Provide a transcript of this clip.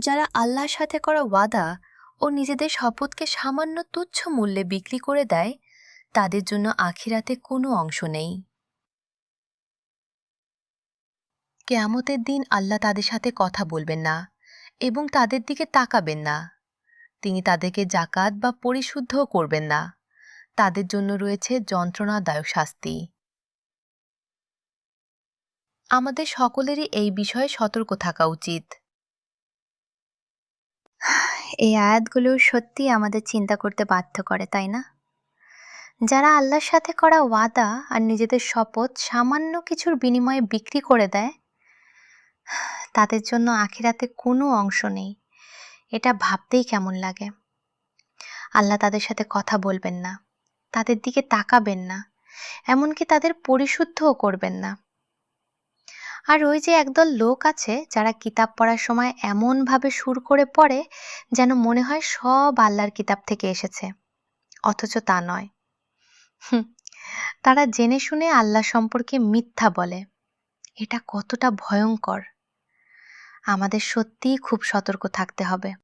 যারা আল্লাহর সাথে করা ওয়াদা ও নিজেদের শপথকে সামান্য তুচ্ছ মূল্যে বিক্রি করে দেয়, তাদের জন্য আখিরাতে কোনো অংশ নেই। কেয়ামতের দিন আল্লাহ তাদের সাথে কথা বলবেন না এবং তাদের দিকে তাকাবেন না। তিনি তাদেরকে জাকাত বা পরিশুদ্ধও করবেন না। তাদের জন্য রয়েছে যন্ত্রণাদায়ক শাস্তি। আমাদের সকলেরই এই বিষয়ে সতর্ক থাকা উচিত। এই আয়াতগুলো সত্যি আমাদের চিন্তা করতে বাধ্য করে, তাই না? যারা আল্লাহর সাথে করা ওয়াদা আর নিজেদের শপথ সামান্য কিছুর বিনিময়ে বিক্রি করে দেয়, তাদের জন্য আখিরাতে কোনো অংশ নেই। এটা ভাবতেই কেমন লাগে। আল্লাহ তাদের সাথে কথা বলবেন না, তাদের দিকে তাকাবেন না, এমনকি তাদের পরিশুদ্ধও করবেন না। আর ওই যে একদল লোক আছে, যারা কিতাব পড়ার সময় এমনভাবে সুর করে পড়ে যেন মনে হয় সব আল্লাহর কিতাব থেকে এসেছে। অথচ তা নয়। তারা জেনে শুনে আল্লাহ সম্পর্কে মিথ্যা বলে। এটা কতটা ভয়ঙ্কর। আমাদের সত্যিই খুব সতর্ক থাকতে হবে।